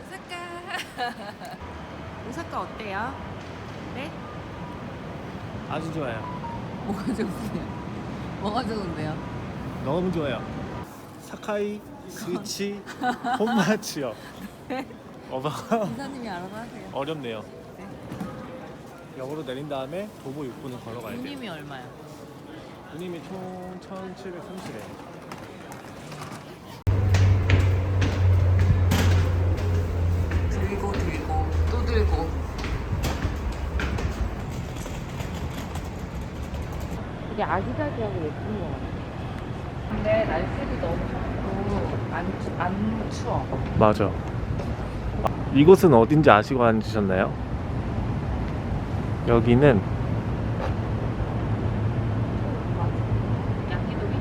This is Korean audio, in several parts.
오사카. 오사카 어때요? 네? 아주 좋아요. 뭐가 좋으세요? 뭐가 좋은데요? 너무 좋아요. 사카이 스위치 홈마치요. 어마 기사님이 알아서 하세요. 어렵네요. 네. 역으로 내린 다음에 도보 6분을 걸어가야 돼요. 돈님이 얼마요? 운임이 총 1,730엔. 들고 들고 또 들고 되게 아기자기하고 예쁜 것 같아 근데 날씨도 너무 좋고 안, 추- 안 추워 맞아. 이곳은 어딘지 아시고 앉으셨나요? 여기는 양기동이?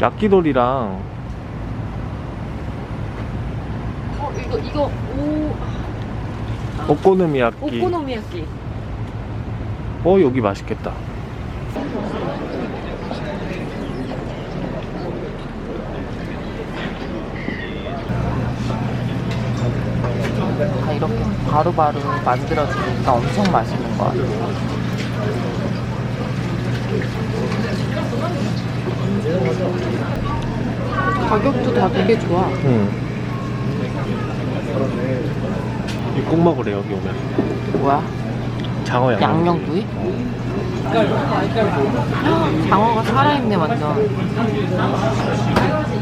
야끼돌이랑 어 이거 이거 오 오코노미야끼. 오코노미야끼 어 여기 맛있겠다. 다 이렇게 바로바로 만들어지니까 엄청 맛있는 것 같아요 가격도 다 되게 좋아 응. 이꼭 먹으래 여기 오면. 뭐야? 장어 양념. 양념구이? 장어가 살아있네 완전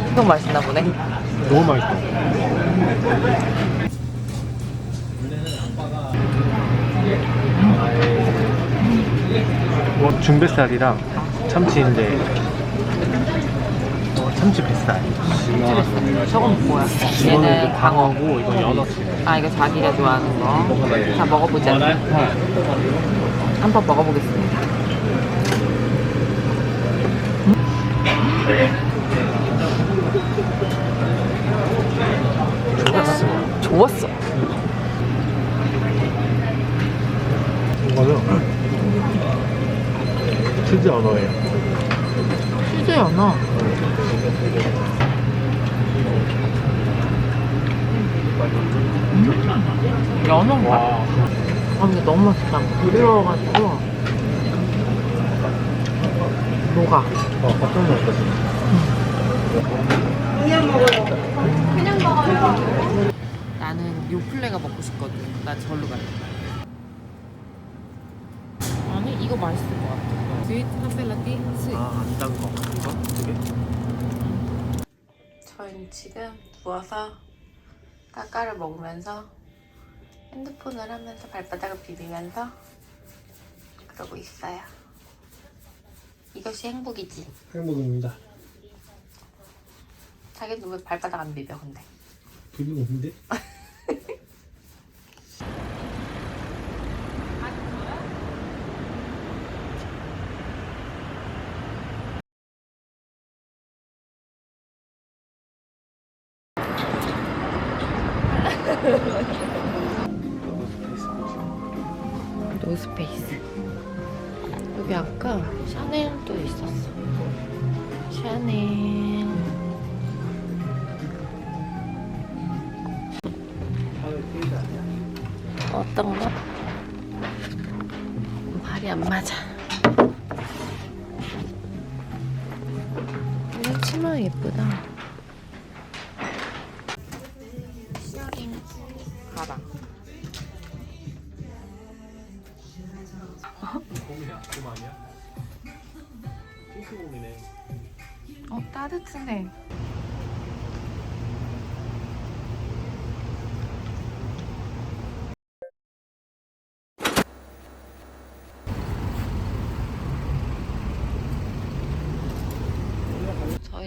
엄청 맛있나 보네 너무 맛있어. 뭐 중뱃살이랑 참치인데 어, 참치 뱃살. 저건 뭐야? 얘는 광어 광어고 이건 연어치. 아 이거 자기가 좋아하는 거 자 먹어보자 한번 먹어보겠습니다 좋았어. 좋았어 이거는 치즈 언어예요. 연어 음, 연어인가? 와. 아 근데 너무 맛있다. 부드러워가지고. 녹아. 어, 깜짝 놀랐어. 나는 요플레가 먹고 싶거든. 나 절로 갈래. 아니 이거 맛있을 것 같아 스위트 카펠라띠 스윗 아, 안단 거. 이거? 두 개? 저희는 지금 누워서 까까를 먹으면서 핸드폰을 하면서 발바닥을 비비면서 그러고 있어요. 이것이 행복이지. 행복입니다. 자기는 왜 발바닥 안 비벼 근데? 비비고 있는데? 노스페이스. 여기 아까 샤넬도 있었어. 샤넬. 어떤 거? 발이 안 맞아. 이 치마 예쁘다.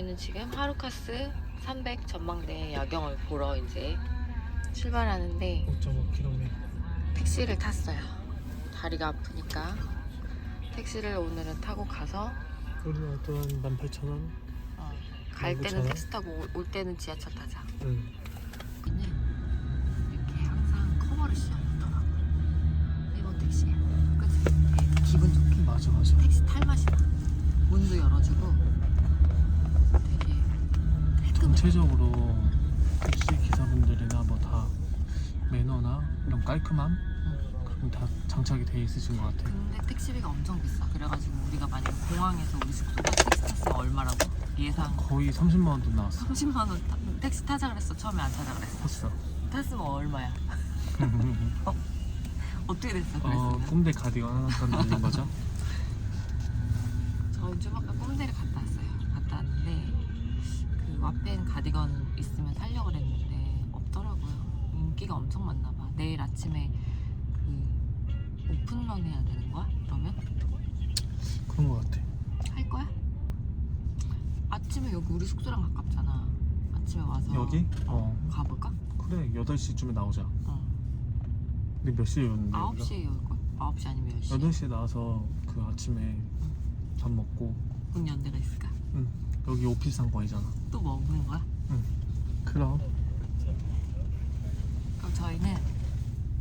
저희는 지금 하루카스 300 전망대 야경을 보러 이제 출발하는데 5.5km. 택시를 탔어요. 다리가 아프니까 택시를 오늘은 타고 가서 우리는 또한 18,000원. 어, 갈 때는 그렇잖아. 택시 타고 올- 올 때는 지하철 타자. 응. 여기는 이렇게 항상 커버를 씌워놓더라고. 일본 택시에. 그치? 되게 기분 좋게. 맞아, 맞아. 택시 탈 맛이 나. 문도 열어주고. 전체적으로 택시 기사분들이나 뭐다 깔끔함? 그럼 다 장착이 돼 있으신 것 같아. 근데 택시비가 엄청 비싸. 그래가지고 우리가 만약에 공항에서 우리 숙소까지 택시 탔으면 얼마라고? 예상 거의 30만 원돈 나왔어. 30만 원 타- 택시 타자 그랬어. 처음에 안 타자 그랬어. 컸어. 탔으면 얼마야? 어떻게 됐어? 어, 그랬으면? 꼼대 가디건 하나 더 날린 거죠? 갔다 왔어요. 갔다 왔는데 그 와펜 가디건 있으면 살려고 그랬는데 없더라고요. 인기가 엄청 많나 봐. 내일 아침에 그 오픈런 해야 되는 거야? 그러면 그런 것 같아. 할 거야? 아침에 여기 우리 숙소랑 가깝잖아. 아침에 와서 여기? 어. 가볼까? 그래, 8시쯤에 나오자. 어. 근데 몇 시에 오는데? 9시에 열 걸? 9시 아니면 10시? 8시에 나와서 그 아침에 밥 먹고 문 연대가 있을까? 여기 오피스 상권이잖아. 또 먹는 거야? 그럼. 그럼 저희는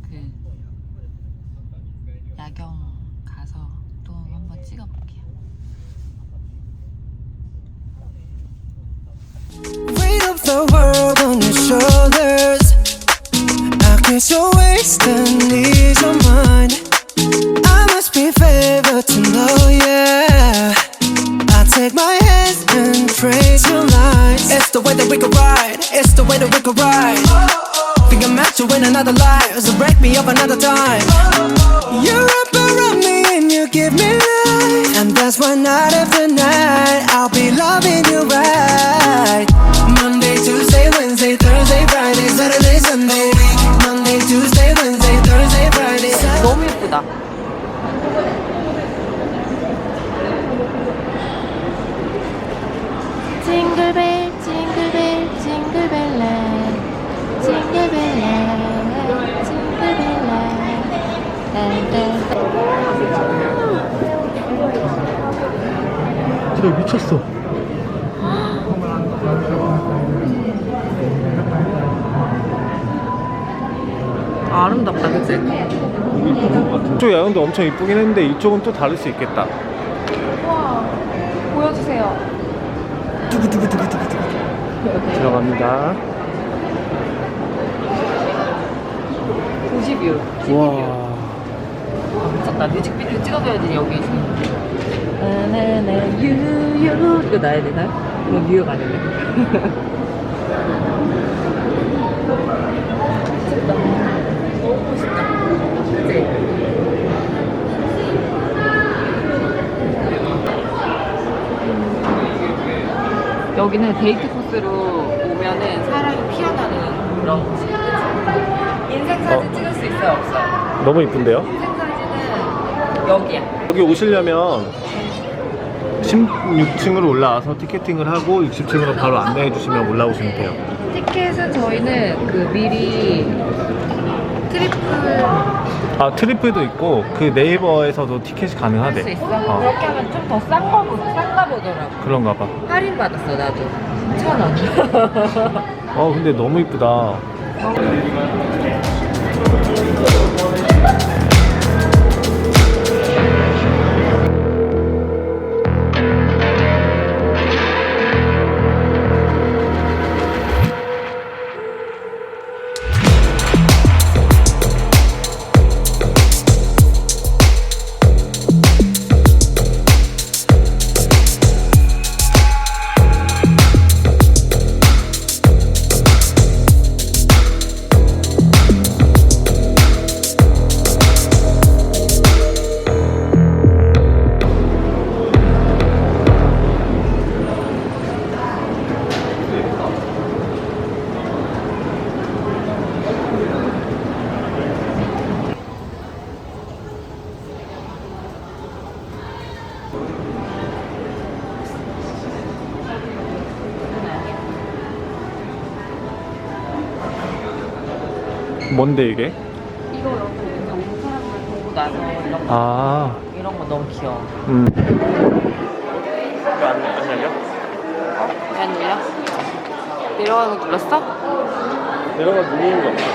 그 야경 가서 또 한번 찍어볼게요. Weight of the world on your shoulders. I guess your waist and ease your mind. The way that we could ride. It's the way that we could ride. Think I'm meant to win another life, so break me up another time. You wrap around me and you give me life, 저 미쳤어. 아, 아름답다, 그치? 이쪽 야경도 엄청 이쁘긴 했는데 이쪽은 또 다를 수 있겠다. 보여주세요 들어갑니다. 도시뷰. 와. 미쳤다. 뮤직비디오 찍어줘야지, 여기. 나나나 유유 이거 나야 되나? 이거 뉴욕. 너무. 그치? 여기는 데이트 코스로 오면은 사람이 피어나는 그런 곳이? 인생 사진 어. 찍을 수 있어요, 없어요? 너무 이쁜데요? 인생 사진은 여기야. 여기 오시려면 16층으로 올라와서 티켓팅을 하고 60층으로 바로 안내해 주시면 올라오시면 돼요. 티켓은 저희는 그 미리 트리플 아 트리플도 있고 그 네이버에서도 티켓이 가능하대. 있어? 어, 그렇게 하면 좀 더 싼거 싼가 보더라고. 그런가 봐. 할인 받았어 나도. 천 원. 어 근데 너무 이쁘다. 뭔데 이게? 이거 이렇게 이제 온 사람들 보고 나서 이런 거 아, 이런 거 너무 귀여워. 음. 왜안 안 열려? 어? 안 열려? 내려가는 거 눌렀어? 내려가 누르는 거 없어.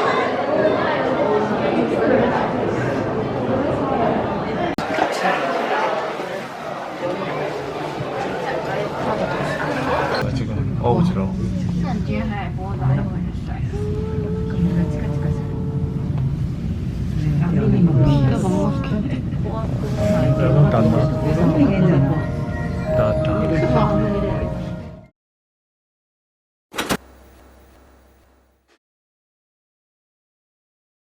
지금 어지러워.